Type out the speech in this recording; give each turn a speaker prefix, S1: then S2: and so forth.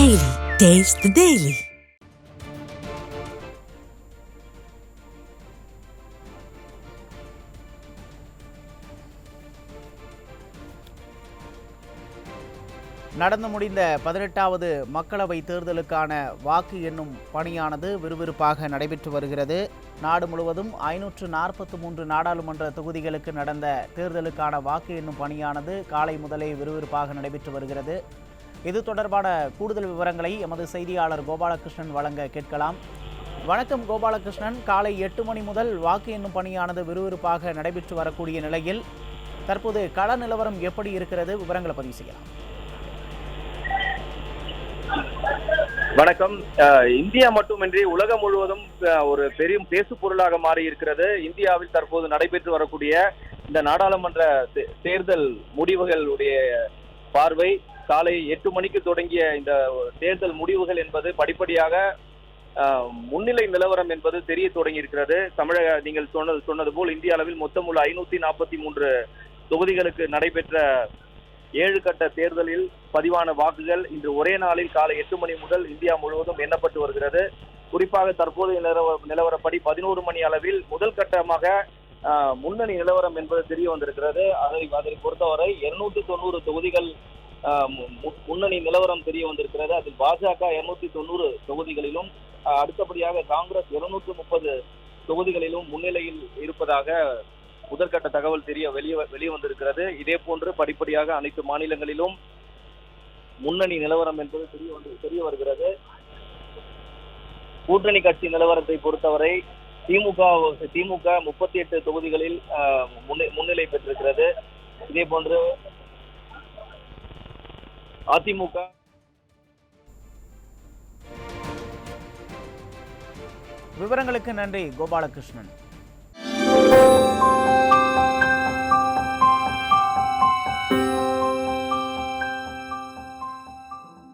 S1: Taste the Daily.
S2: நடந்து முடிந்த பதினெட்டாவது மக்களவை தேர்தலுக்கான வாக்கு எண்ணும் பணியானது விறுவிறுப்பாக நடைபெற்று வருகிறது. நாடு முழுவதும் ஐநூற்று நாற்பத்தி மூன்று நாடாளுமன்ற தொகுதிகளுக்கு நடந்த தேர்தலுக்கான வாக்கு எண்ணும் பணியானது காலை முதலே விறுவிறுப்பாக நடைபெற்று வருகிறது. இது தொடர்பான கூடுதல் விவரங்களை எமது செய்தியாளர் கோபாலகிருஷ்ணன் வழங்க கேட்கலாம். வணக்கம் கோபாலகிருஷ்ணன். காலை எட்டு மணி முதல் வாக்கு எண்ணும் பணியானது விறுவிறுப்பாக நடைபெற்று வரக்கூடிய நிலையில் தற்போது கள நிலவரம் எப்படி இருக்கிறது? விவரங்களை பதிவு செய்யலாம்.
S3: வணக்கம். அஹ், இந்தியா மட்டுமின்றி உலகம் முழுவதும் அஹ், ஒரு பெரும் பேசு பொருளாக மாறி இருக்கிறது இந்தியாவில் தற்போது நடைபெற்று வரக்கூடிய இந்த நாடாளுமன்ற தே- தேர்தல் முடிவுகளுடைய பார்வை காலை எட்டு மணிக்கு தொடங்கிய இந்த தேர்தல் முடிவுகள் என்பது படிப்படியாக முன்னிலை நிலவரம் என்பது தெரிய தொடங்கி இருக்கிறது தமிழக நீங்கள் சொன்னது சொன்னது போல் இந்திய அளவில் மொத்தம் உள்ள ஐநூத்தி நாற்பத்தி மூன்று தொகுதிகளுக்கு நடைபெற்ற ஏழு கட்ட தேர்தலில் பதிவான வாக்குகள் இன்று ஒரே நாளில் காலை எட்டு மணி முதல் இந்தியா முழுவதும் எண்ணப்பட்டு வருகிறது. குறிப்பாக தற்போதைய நிலவ நிலவரப்படி பதினோரு மணி அளவில் முதல் கட்டமாக ஆஹ், முன்னணி நிலவரம் என்பது தெரிய வந்திருக்கிறது. அதை அதை பொறுத்தவரை இருநூத்தி தொண்ணூறு தொகுதிகள் முன்னணி நிலவரம் தெரிய வந்திருக்கிறது. அதில் பாஜக இருநூத்தி தொண்ணூறு தொகுதிகளிலும் ஆஹ், அடுத்தபடியாக காங்கிரஸ் இருநூற்று முப்பது தொகுதிகளிலும் முன்னிலையில் இருப்பதாக முதற்கட்ட தகவல் தெரிய வெளியே வெளியே வந்திருக்கிறது. இதே போன்று படிப்படியாக அனைத்து மாநிலங்களிலும் முன்னணி நிலவரம் என்பது தெரிய வந்து தெரிய வருகிறது. கூட்டணி கட்சி நிலவரத்தை பொறுத்தவரை திமுக திமுக முப்பத்தி எட்டு தொகுதிகளில் முன்னிலை பெற்றிருக்கிறது. இதே போன்று அதிமுக.
S2: விவரங்களுக்கு நன்றி கோபாலகிருஷ்ணன்.